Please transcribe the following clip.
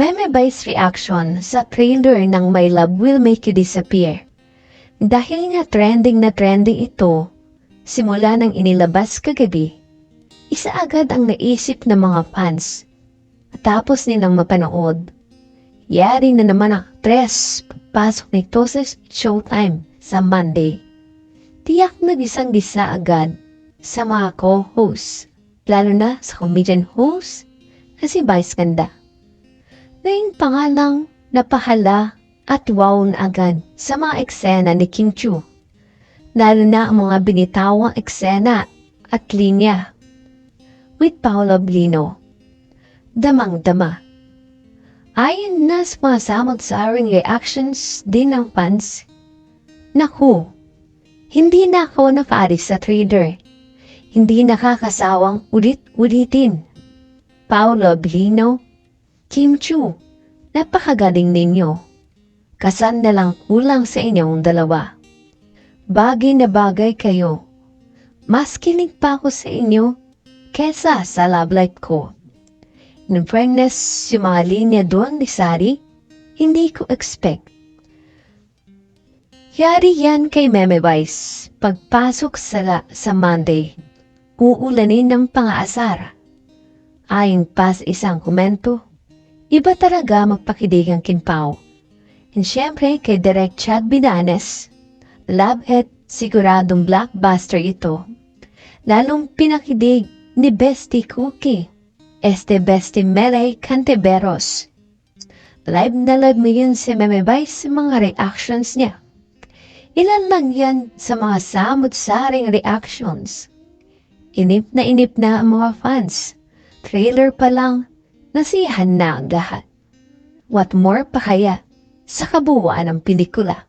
Meme Vice reaction sa trailer ng My Love Will Make You Disappear. Dahil nga trending na trending ito, simula nang inilabas kagabi, isa agad ang naisip ng mga fans. Tapos nilang mapanood, yari na naman ang tres pagpasok nito sa showtime sa Monday. Tiyak na gisang-gisa agad sa mga co-hosts, lalo na sa comedian host na si Vice Ganda. Ngayon pa nga lang napahala at wow na agad sa mga eksena ni Kim Chu. Lalo na ang mga binitawang eksena at linya. With Paolo Blino. Damang-dama. Ayon na sa mga samot-saring reactions din ng fans. Naku, hindi na ako nakaaris sa trader. Hindi nakakasawang ulit-ulitin. Paolo Blino, Kim Chu, napakagaling ninyo. Kasan na lang kulang sa inyong dalawa. Bagay na bagay kayo. Mas kilig pa ako sa inyo kesa sa love life ko. In fairness, yung mga linya doon ni Sari, hindi ko expect. Yari yan kay Meme Vice. Pagpasok sa, sa Monday, uulanin ng pangaasar. Ayon pa sa isang komento, iba talaga magpakidig ang kinpaw. And syempre kay Direk Chad Bidanes, it, siguradong blockbuster ito. Lalong pinakidig ni Bestie Cookie, este Bestie Mele Canteberos. Live na live mo yun si Meme Vice sa mga reactions niya. Ilan lang yan sa mga samot-saring reactions. Inip na inip na ang mga fans. Trailer pa lang, nasiyahan na ang lahat. What more pa kaya sa kabuuan ng pelikula?